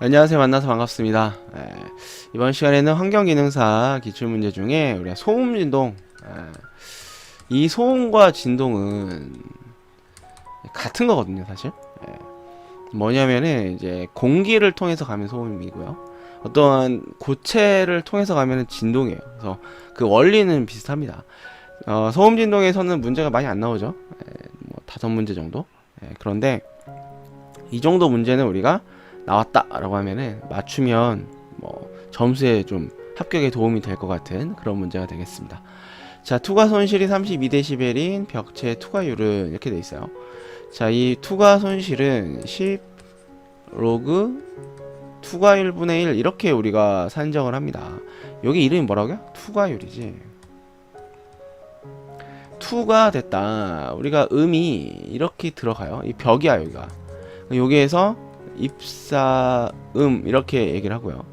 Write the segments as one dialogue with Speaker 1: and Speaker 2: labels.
Speaker 1: 안녕하세요. 만나서 반갑습니다. 예, 이번 시간에는 환경기능사 기출문제 중에 우리가 소음 진동, 예, 이 소음과 진동은 같은 거거든요, 사실. 예, 뭐냐면은 이제 공기를 통해서 가면 소음이고요. 어떠한 고체를 통해서 가면 진동이에요. 그래서 그 원리는 비슷합니다. 어, 소음 진동에서는 문제가 많이 안 나오죠. 예, 뭐 다섯 문제 정도. 예, 그런데 이 정도 문제는 우리가 나왔다라고 하면은 맞추면 뭐 점수에 좀 합격에 도움이 될 것 같은 그런 문제가 되겠습니다. 자, 투과 손실이 32데시벨인 벽체 투과율은 이렇게 돼 있어요. 자, 이 투과 손실은 10 로그 투과율 분의 1 이렇게 우리가 산정을 합니다. 여기 이름이 뭐라고요? 투과율이지. 투가 됐다. 우리가 음이 이렇게 들어가요. 이 벽이야 여기가. 여기에서 입사음 이렇게 얘기를 하고요.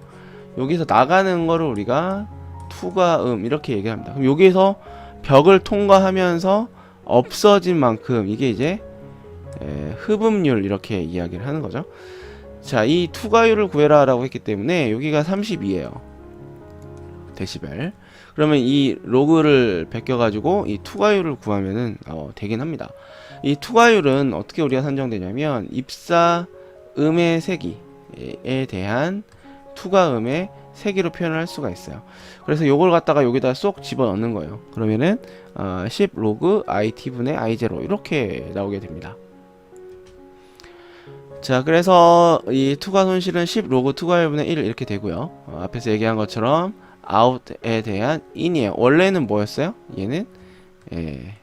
Speaker 1: 여기서 나가는 거를 우리가 투과음 이렇게 얘기를 합니다. 그럼 여기서 벽을 통과하면서 없어진 만큼 이게 이제 에, 흡음률 이렇게 이야기를 하는 거죠. 자, 이 투과율을 구해라 라고 했기 때문에 여기가 32예요. 데시벨. 그러면 이 로그를 베껴가지고 이 투과율을 구하면은 어, 되긴 합니다. 이 투과율은 어떻게 우리가 산정되냐면 입사 음의 세기에 대한 투과음의 세기로 표현을 할 수가 있어요. 그래서 요걸 갖다가 여기다 쏙 집어 넣는 거예요. 그러면은 어, 10 로그 it 분의 i0 이렇게 나오게 됩니다. 자, 그래서 이 투과 손실은 10 로그 투과율분의 1 이렇게 되고요. 어, 앞에서 얘기한 것처럼 out에 대한 in이에요. 원래는 뭐였어요? 얘는 예,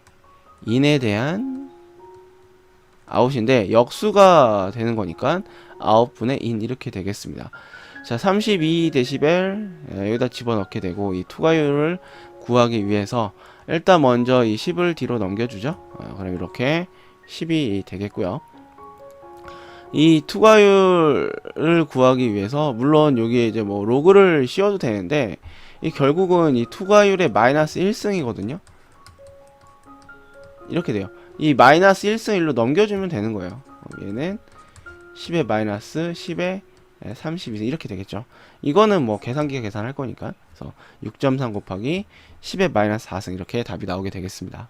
Speaker 1: in에 대한 out인데 역수가 되는 거니까 out분의 in 이렇게 되겠습니다. 자, 32데시벨 예, 여기다 집어넣게 되고 이 투과율을 구하기 위해서 일단 먼저 이 10을 뒤로 넘겨주죠. 어, 그럼 이렇게 10이 되겠고요. 이 투과율을 구하기 위해서 물론 여기에 이제 뭐 로그를 씌워도 되는데 이 결국은 이 투과율의 마이너스 1승이거든요. 이렇게 돼요. 이 마이너스 1승 1로 넘겨주면 되는 거예요. 얘는 10의 마이너스 10의 32승 이렇게 되겠죠. 이거는 뭐 계산기가 계산할 거니까. 그래서 6.3 곱하기 10의 마이너스 4승 이렇게 답이 나오게 되겠습니다.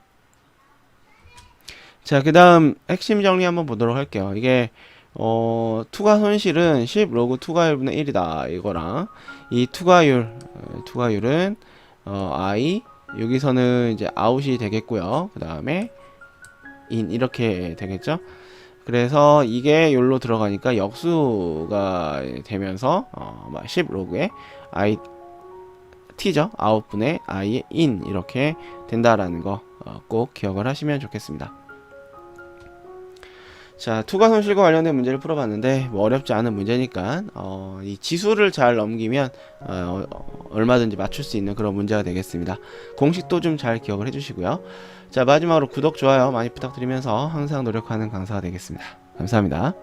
Speaker 1: 자, 그 다음 핵심 정리 한번 보도록 할게요. 이게 어, 투과 손실은 10 로그 투과율분의 1이다. 이거랑 이 투과율, 어, 투과율은 어, i 여기서는 이제 아웃이 되겠고요. 그 다음에 인 이렇게 되겠죠. 그래서 이게 여기로 들어가니까 역수가 되면서 어, 10 로그에 i t죠. 아웃분의 i의 in 이렇게 된다라는 거 꼭 기억을 하시면 좋겠습니다. 자, 투과 손실과 관련된 문제를 풀어봤는데 뭐 어렵지 않은 문제니까 어, 이 지수를 잘 넘기면 어, 어, 얼마든지 맞출 수 있는 그런 문제가 되겠습니다. 공식도 좀 잘 기억을 해주시고요. 자, 마지막으로 구독, 좋아요 많이 부탁드리면서 항상 노력하는 강사가 되겠습니다. 감사합니다.